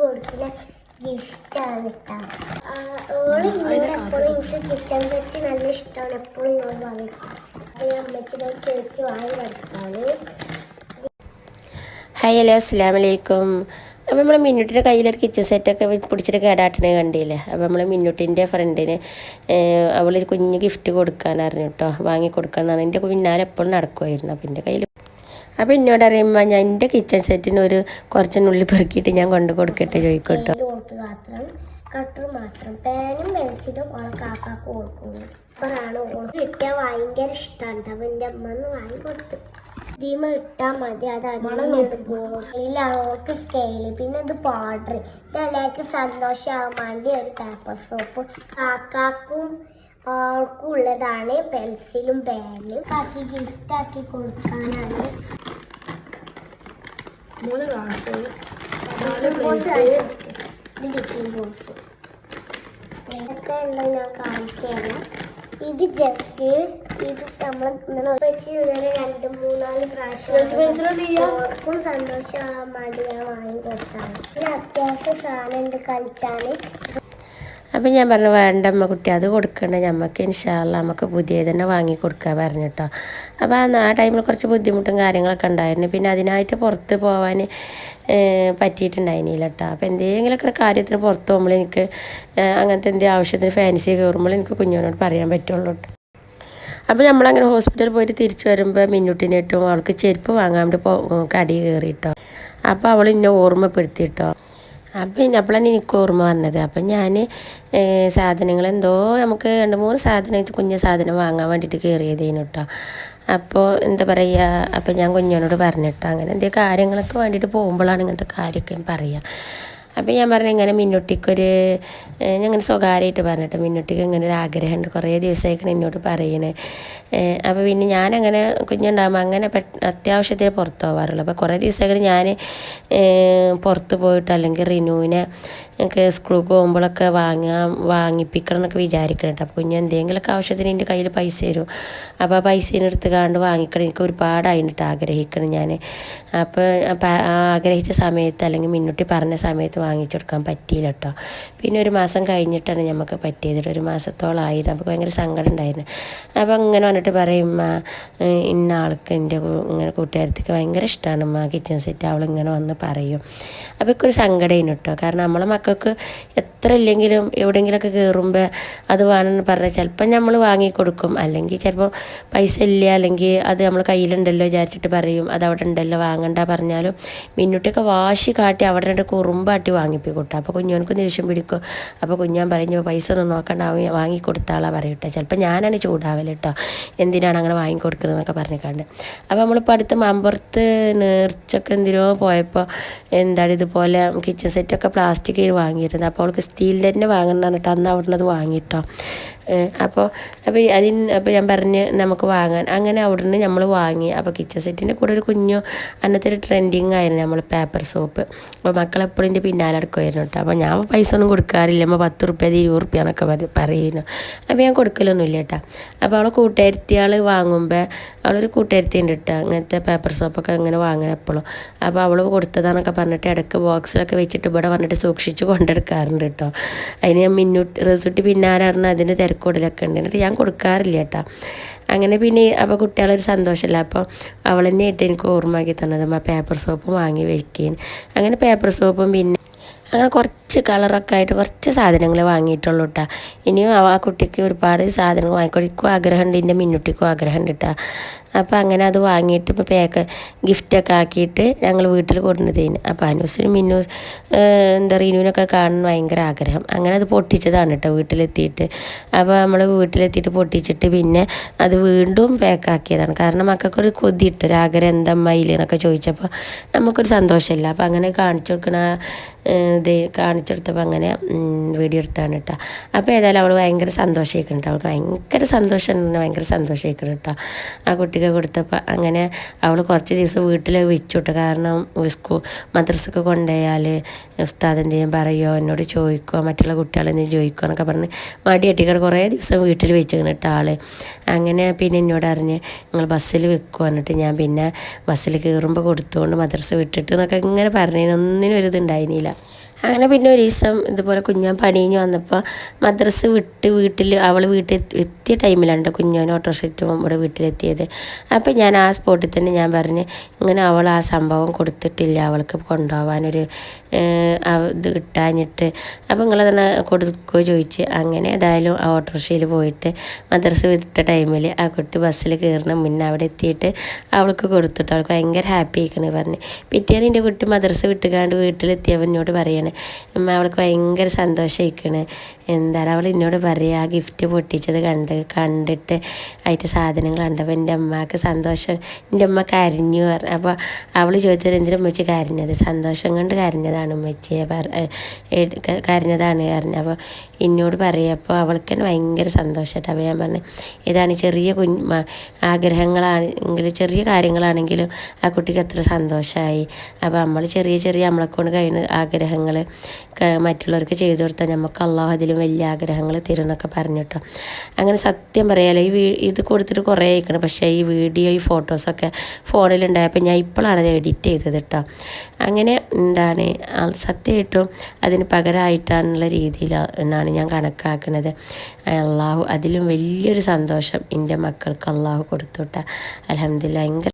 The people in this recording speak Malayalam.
കൊടുക്കുന്ന ഗിഫ്റ്റാണ് കേട്ടോ ഓൾ എപ്പോഴും എനിക്ക് കിച്ചൺ വെച്ച് നല്ല ഇഷ്ടമാണ് എപ്പോഴും ഞാൻ പറയും അത് ഞാൻ അമ്മച്ചിനെ ചേച്ചി വാങ്ങി കൊടുത്താണ്. ഹായ് ഹലോ അസ്സാം വലൈക്കും അപ്പോൾ നമ്മൾ മിന്നുട്ടിന്റെ കയ്യിലൊരു കിച്ചൺ സെറ്റൊക്കെ പിടിച്ചിട്ട് കേടാട്ടിനെ കണ്ടില്ലേ? അപ്പോൾ നമ്മൾ മിന്നുട്ടിന്റെ ഫ്രണ്ടിന് അവൾ കുഞ്ഞ് ഗിഫ്റ്റ് കൊടുക്കാനായിരുന്നു കേട്ടോ വാങ്ങി കൊടുക്കാനാണ് എന്റെ പിന്നാലെ എപ്പോഴും നടക്കുമായിരുന്നു അപ്പം എന്റെ കയ്യിൽ അപ്പോൾ എന്നോട് അറിയുമ്പോൾ ഞാൻ എന്റെ കിച്ചൺ സെറ്റിന് ഒരു കുറച്ചെണ്ണുള്ളിൽ പെറുക്കിയിട്ട് ഞാൻ കൊണ്ട് കൊടുക്കട്ടെ ചോദിക്കും കേട്ടോ ഓൾക്ക് മാത്രം കട്ടർ മാത്രം പേനും പെൻസിലും ഓളെ കാക്കാക്ക് കൊടുക്കുന്നു അപ്പോഴാണ് ഓൾക്ക് കിട്ടിയാൽ ഭയങ്കര ഇഷ്ടമാണ് അപ്പം എന്റെ അമ്മ ഒന്ന് വാങ്ങി കൊടുത്തു. ദീമ ഇട്ടാൽ മതി അത് അതിലാണ് ഓൾക്ക് സ്കെയിൽ പിന്നെ ഇത് പൗഡർ ഇതെല്ലാവർക്കും സന്തോഷമാകാൻ വേണ്ടി ഒരു പേപ്പർ സോപ്പ് കാക്കാക്കും ആൾക്കും ഉള്ളതാണ്. പെൻസിലും പേനും. കാക്കി ഗിഫ്റ്റ് ആക്കി കൊടുക്കാനാണ്. മൂന്ന് ഗ്ലാസ് ബോസ് ഡിഫിൻ ഇതൊക്കെ ഉള്ളത് ഞാൻ കാണിച്ചു തരാം. ഇത് ജഗ് ഇത് നമ്മൾ ഇങ്ങനെ വെച്ച് ഇങ്ങനെ രണ്ട് മൂന്നാൽ പ്രാവശ്യം ഓർക്കും സന്തോഷമാകാൻ വേണ്ടി ഞാൻ വാങ്ങി കൊടുത്താണ്. ഇത് അത്യാവശ്യം സാധനം ഉണ്ട് കളിച്ചാണ് അപ്പം ഞാൻ പറഞ്ഞു വേണ്ട അമ്മ കുട്ടി അത് കൊടുക്കണ്ട. ഞമ്മക്ക് ഇൻഷാല്ല നമുക്ക് പുതിയത് തന്നെ വാങ്ങി കൊടുക്കുക പറഞ്ഞു കേട്ടോ അപ്പോൾ ആ ടൈമിൽ കുറച്ച് ബുദ്ധിമുട്ടും കാര്യങ്ങളൊക്കെ ഉണ്ടായിരുന്നു. പിന്നെ അതിനായിട്ട് പുറത്ത് പോകാൻ പറ്റിയിട്ടുണ്ടായിരുന്നില്ല കേട്ടോ അപ്പോൾ എന്തെങ്കിലുമൊക്കെ ഒരു കാര്യത്തിന് പുറത്ത് പോകുമ്പോൾ എനിക്ക് അങ്ങനത്തെ എന്തെങ്കിലും ആവശ്യത്തിന് ഫാൻസി കയറുമ്പോൾ എനിക്ക് കുഞ്ഞോനോട് പറയാൻ പറ്റുള്ളൂ കേട്ടോ അപ്പോൾ നമ്മളങ്ങനെ ഹോസ്പിറ്റലിൽ പോയിട്ട് തിരിച്ചു വരുമ്പോൾ മിന്നുട്ടിനിട്ടും അവൾക്ക് ചെരുപ്പ് വാങ്ങാൻ വേണ്ടി കടി കയറിയിട്ടോ അപ്പോൾ അവൾ ഇന്നെ ഓർമ്മപ്പെടുത്തിയിട്ടോ അപ്പം അപ്പോഴാണ് എനിക്ക് ഓർമ്മ വന്നത്. അപ്പം ഞാൻ സാധനങ്ങൾ എന്തോ നമുക്ക് രണ്ട് മൂന്ന് സാധനം കുഞ്ഞ് സാധനം വാങ്ങാൻ വേണ്ടിയിട്ട് കയറിയതേനു കേട്ടോ അപ്പോൾ എന്താ പറയുക അപ്പം ഞാൻ കുഞ്ഞോനോട് പറഞ്ഞിട്ടോ അങ്ങനെ എന്തെങ്കിലും കാര്യങ്ങളൊക്കെ വേണ്ടിയിട്ട് പോകുമ്പോഴാണ് ഇങ്ങനത്തെ കാര്യമൊക്കെ പറയുക അപ്പോൾ ഞാൻ പറഞ്ഞു ഇങ്ങനെ മിന്നുട്ടിക്കൊരു ഞാൻ ഇങ്ങനെ സ്വകാര്യമായിട്ട് പറഞ്ഞിട്ട് മിന്നുട്ടിക്ക് ഇങ്ങനെ ഒരു ആഗ്രഹമുണ്ട്. കുറേ ദിവസമായിക്കണം എന്നോട് പറയണേ. അപ്പോൾ പിന്നെ ഞാനങ്ങനെ കുഞ്ഞുണ്ടാകുമ്പോൾ അങ്ങനെ പെ അത്യാവശ്യത്തിന് പുറത്ത് പോകാറുള്ളൂ അപ്പോൾ കുറേ ദിവസമായിട്ട് ഞാൻ പുറത്ത് പോയിട്ട് അല്ലെങ്കിൽ റിനുവിനെ എനിക്ക് സ്കൂളിൽ പോകുമ്പോഴൊക്കെ വാങ്ങാൻ വാങ്ങിപ്പിക്കണം എന്നൊക്കെ വിചാരിക്കണം കേട്ടോ അപ്പോൾ കുഞ്ഞ് എന്തെങ്കിലുമൊക്കെ ആവശ്യത്തിന് എന്റെ കയ്യിൽ പൈസ തരും. അപ്പോൾ ആ പൈസേനെ എടുത്ത് കാണ്ട് വാങ്ങിക്കണം. എനിക്ക് ഒരുപാടായിട്ട് ആഗ്രഹിക്കണം ഞാൻ അപ്പോൾ ആഗ്രഹിച്ച സമയത്ത് അല്ലെങ്കിൽ മിന്നുട്ടി പറഞ്ഞ സമയത്ത് വാങ്ങിച്ചു കൊടുക്കാൻ പറ്റിയില്ല കേട്ടോ പിന്നെ ഒരു മാസം കഴിഞ്ഞിട്ടാണ് നമുക്ക് പറ്റിയത് ഒരു മാസത്തോളമായി നമുക്ക് ഭയങ്കര സങ്കടം ഉണ്ടായിരുന്നു. അപ്പോൾ ഇങ്ങനെ വന്നിട്ട് പറയും "ഉമ്മ, ഏഹ് ഇന്ന ആൾക്ക് എന്റെ ഇങ്ങനെ കൂട്ടുകാരത്തേക്ക് ഭയങ്കര ഇഷ്ടമാണ് അമ്മ കിച്ചൺ സെറ്റ്. അവൾ ഇങ്ങനെ വന്ന് പറയും. അപ്പോൾ ഒരു സങ്കടമായിരുന്നു കേട്ടോ കാരണം നമ്മളെ മക്കൾക്ക് എത്ര ഇല്ലെങ്കിലും എവിടെയെങ്കിലുമൊക്കെ കയറുമ്പോൾ അത് വേണമെന്ന് പറഞ്ഞാൽ ചിലപ്പം നമ്മൾ വാങ്ങിക്കൊടുക്കും അല്ലെങ്കിൽ ചിലപ്പോൾ പൈസ ഇല്ല അല്ലെങ്കിൽ അത് നമ്മൾ കയ്യിലുണ്ടല്ലോ വിചാരിച്ചിട്ട് പറയും അത് അവിടെ ഉണ്ടല്ലോ വാങ്ങണ്ട പറഞ്ഞാലും മിന്നുട്ടിയൊക്കെ വാശി കാട്ടി അവിടെ രണ്ട് കുറുമ്പാട്ടി വാങ്ങിപ്പിക്കൂട്ടോ. അപ്പോൾ കുഞ്ഞോനക്ക് ദേഷ്യം പിടിക്കും. അപ്പോൾ കുഞ്ഞാൻ പറഞ്ഞു പൈസ ഒന്നും നോക്കണ്ട വാങ്ങിക്കൊടുത്താളാ പറയട്ടെ. ചിലപ്പോൾ ഞാനാണ് ചൂടാവൽ കേട്ടോ എന്തിനാണ് അങ്ങനെ വാങ്ങിക്കൊടുക്കുന്നതെന്നൊക്കെ പറഞ്ഞിക്കാണ്ട്. അപ്പോൾ നമ്മളിപ്പോൾ അടുത്ത് മമ്പുറത്ത് നേർച്ചൊക്കെ എന്തിനോ പോയപ്പോൾ എന്താണ് ഇതുപോലെ കിച്ചൺ സെറ്റൊക്കെ പ്ലാസ്റ്റിക്കിൽ വാങ്ങിയിരുന്നത്. അപ്പോൾ അവൾക്ക് സ്റ്റീലിന്റെ തന്നെ വാങ്ങണം കേട്ടോ അന്ന് അവിടെ നിന്ന് അത് വാങ്ങിട്ടോ. ഏഹ് അപ്പോൾ അപ്പോൾ അതിന് അപ്പോൾ ഞാൻ പറഞ്ഞ് നമുക്ക് വാങ്ങാൻ. അങ്ങനെ അവിടുന്ന് നമ്മൾ വാങ്ങി. അപ്പോൾ കിച്ചൺ സെറ്റിന്റെ കൂടെ ഒരു കുഞ്ഞു അന്നത്തെ ഒരു ട്രെൻഡിങ് ആയിരുന്നു നമ്മൾ പേപ്പർ സോപ്പ് അപ്പോൾ മക്കളെപ്പോഴും എന്റെ പിന്നാലെ അടക്കുമായിരുന്നു കേട്ടോ. അപ്പോൾ ഞാൻ പൈസ ഒന്നും കൊടുക്കാറില്ല. അമ്മ പത്ത് റുപ്യ ഇരുപത് റുപ്യ എന്നൊക്കെ പറ- പറയുന്നു. അപ്പോൾ ഞാൻ കൊടുക്കലൊന്നുമില്ല കേട്ടോ. അപ്പോൾ അവളെ കൂട്ടുകാരത്തിയാൾ വാങ്ങുമ്പോൾ അവളൊരു കൂട്ടുകാരത്തി ഉണ്ട് കേട്ടോ. അങ്ങനത്തെ പേപ്പർ സോപ്പൊക്കെ അങ്ങനെ വാങ്ങണം എപ്പോഴും അപ്പോൾ അവൾ കൊടുത്തതാണെന്നൊക്കെ പറഞ്ഞിട്ട് ഇടയ്ക്ക് ബോക്സിലൊക്കെ വെച്ചിട്ട് ഇവിടെ വന്നിട്ട് സൂക്ഷിച്ച് കൊണ്ടെടുക്കാറുണ്ട് കേട്ടോ. അതിന് ഞാൻ മിന്നു റിസൾട്ട് പിന്നാലെ അതിന്റെ തിരക്കൂടലൊക്കെ ഉണ്ട്. എന്നിട്ട് ഞാൻ കൊടുക്കാറില്ല കേട്ടോ. അങ്ങനെ പിന്നെ അപ്പോൾ കുട്ടികളൊരു സന്തോഷമല്ല. അപ്പോൾ അവൾ തന്നെ ആയിട്ട് എനിക്ക് ഓർമ്മയാക്കി തന്നത് ആ പേപ്പർ സോപ്പ് വാങ്ങി വയ്ക്കുകയും അങ്ങനെ പേപ്പർ സോപ്പും പിന്നെ അങ്ങനെ കുറച്ച് കളറൊക്കെ ആയിട്ട് കുറച്ച് സാധനങ്ങൾ വാങ്ങിയിട്ടുള്ളൂ കേട്ടോ ഇനിയും ആ കുട്ടിക്ക് ഒരുപാട് സാധനങ്ങൾ വാങ്ങിക്കൊടുക്കും. ആഗ്രഹമുണ്ട് എന്റെ മിന്നുട്ടിക്കും ആഗ്രഹമുണ്ട് കേട്ടോ അപ്പോൾ അങ്ങനെ അത് വാങ്ങിയിട്ട് ഇപ്പോൾ പാക്ക് ഗിഫ്റ്റൊക്കെ ആക്കിയിട്ട് ഞങ്ങൾ വീട്ടിൽ കൊണ്ടുവന്നതേന്. അപ്പോൾ അനൂസിനും മിന്നൂസ് എന്താ റീനുവിനൊക്കെ കാണാൻ ഭയങ്കര ആഗ്രഹം. അങ്ങനെ അത് പൊട്ടിച്ചതാണ് കേട്ടോ വീട്ടിലെത്തിയിട്ട്. അപ്പോൾ നമ്മൾ വീട്ടിലെത്തിയിട്ട് പൊട്ടിച്ചിട്ട് പിന്നെ അത് വീണ്ടും പാക്കാക്കിയതാണ് കാരണം മക്കൾക്കൊരു കൊതിയിട്ട് ഒരു ആഗ്രഹം എന്താ മയിൽ എന്നൊക്കെ ചോദിച്ചപ്പോൾ നമുക്കൊരു സന്തോഷമില്ല. അപ്പോൾ അങ്ങനെ കാണിച്ചു കൊടുക്കണ ഇത് കാണിച്ചെടുത്തപ്പോൾ അങ്ങനെ വീഡിയോ എടുത്താണ് കേട്ടോ. അപ്പോൾ ഏതായാലും അവൾ ഭയങ്കര സന്തോഷിക്കുന്നുണ്ട് അവൾക്ക് ഭയങ്കര സന്തോഷം ഭയങ്കര സന്തോഷിക്കണം കേട്ടോ. ആ കുട്ടിക്ക് ഗിഫ്റ്റൊക്കെ കൊടുത്തപ്പോൾ അങ്ങനെ അവൾ കുറച്ച് ദിവസം വീട്ടിൽ വെച്ചുവിട്ടു കാരണം സ്കൂൾ മദ്രസക്ക് കൊണ്ടുപോയാൽ ഉസ്താദ് എന്തെങ്കിലും പറയുമോ എന്നോട് ചോദിക്കുമോ മറ്റുള്ള കുട്ടികൾ എന്തെങ്കിലും ചോദിക്കുമോ എന്നൊക്കെ പറഞ്ഞ് മടി കെട്ടിക്കട കുറേ ദിവസം വീട്ടിൽ വെച്ചിട്ട് ആൾ അങ്ങനെ പിന്നെ എന്നോട് അറിഞ്ഞ് നിങ്ങൾ ബസ്സിൽ വെക്കുമോ എന്നിട്ട് ഞാൻ പിന്നെ ബസ്സിൽ കയറുമ്പോൾ കൊടുത്തുകൊണ്ട് മദ്രസ വിട്ടിട്ട് എന്നൊക്കെ ഇങ്ങനെ പറഞ്ഞതിന് ഒന്നിനും ഒരു ഇതുണ്ടായിരുന്നില്ല അങ്ങനെ പിന്നെ ഒരു ദിവസം ഇതുപോലെ കുഞ്ഞാൻ പണിഞ്ഞ് വന്നപ്പോൾ മദ്രസ് വിട്ട് വീട്ടിൽ അവൾ വീട്ടിൽ എത്തിയ ടൈമിലാണ് കുഞ്ഞാൻ ഓട്ടോറിക്ഷ ഇവിടെ വീട്ടിലെത്തിയത്. അപ്പോൾ ഞാൻ ആ സ്പോട്ടിൽ തന്നെ ഞാൻ പറഞ്ഞ് ഇങ്ങനെ അവൾ ആ സംഭവം കൊടുത്തിട്ടില്ല അവൾക്ക് കൊണ്ടുപോകാനൊരു ഇത് കിട്ടാഞ്ഞിട്ട്. അപ്പോൾ നിങ്ങളതന്നെ കൊടുക്കുകയോ ചോദിച്ച്. അങ്ങനെ ഏതായാലും ആ ഓട്ടോറിക്ഷയിൽ പോയിട്ട് മദ്രസ് വിട്ട ടൈമിൽ ആ കുട്ടി ബസ്സിൽ കയറണം മുന്നേ അവിടെ എത്തിയിട്ട് അവൾക്ക് കൊടുത്തിട്ട് അവൾക്ക് ഭയങ്കര ഹാപ്പി ആയിക്കണ് പറഞ്ഞ്. പിറ്റേന്ന് എന്റെ കുട്ടി മദ്രസ് വിട്ടുകാണ്ട് വീട്ടിലെത്തിയവനോട് പറയാണ് അമ്മ അവൾക്ക് ഭയങ്കര സന്തോഷമായിക്കണ് എന്താണ് അവൾ എന്നോട് പറയുക ആ ഗിഫ്റ്റ് പൊട്ടിച്ചത് കണ്ട് കണ്ടിട്ട് അതിന്റെ സാധനങ്ങൾ കണ്ടപ്പോൾ എന്റെ അമ്മയ്ക്ക് സന്തോഷം എന്റെ അമ്മ കരഞ്ഞു പറഞ്ഞു. അപ്പോൾ അവൾ ചോദിച്ചത് എന്തിനും ഉമ്മച്ചി കരഞ്ഞത്? സന്തോഷം കൊണ്ട് കരഞ്ഞതാണ് ഉമ്മച്ചിയെ പറ കരഞ്ഞതാണ് പറഞ്ഞു. അപ്പോൾ എന്നോട് പറയുമ്പോൾ അവൾക്ക് തന്നെ ഭയങ്കര സന്തോഷമായിട്ട് അപ്പോൾ ഞാൻ പറഞ്ഞു ഇതാണ് ചെറിയ കുഞ്ഞ് ആഗ്രഹങ്ങളാണെങ്കിലും ചെറിയ കാര്യങ്ങളാണെങ്കിലും ആ കുട്ടിക്ക് അത്ര സന്തോഷമായി അപ്പോൾ നമ്മൾ ചെറിയ ചെറിയ നമ്മളെ കൊണ്ട് കഴിയുന്ന ആഗ്രഹങ്ങൾ മറ്റുള്ളവർക്ക് ചെയ്തു കൊടുത്താൽ നമുക്ക് അള്ളാഹു അതിലും വലിയ ആഗ്രഹങ്ങൾ തരുമെന്നൊക്കെ പറഞ്ഞിട്ടോ അങ്ങനെ സത്യം പറയാലോ ഈ ഇത് കൊടുത്തിട്ട് കുറേ ആയിക്കണം. പക്ഷേ ഈ വീഡിയോ ഈ ഫോട്ടോസൊക്കെ ഫോണിലുണ്ടായപ്പോൾ ഞാൻ ഇപ്പോഴാണ് അത് എഡിറ്റ് ചെയ്തത് കേട്ടോ. അങ്ങനെ എന്താണ് സത്യമായിട്ടും അതിന് പകരമായിട്ടാണുള്ള രീതിയിലാണ് ഞാൻ കണക്കാക്കുന്നത് അള്ളാഹു അതിലും വലിയൊരു സന്തോഷം എന്റെ മക്കൾക്ക് അള്ളാഹു കൊടുത്തുവിട്ട അലഹമില്ല ഭയങ്കര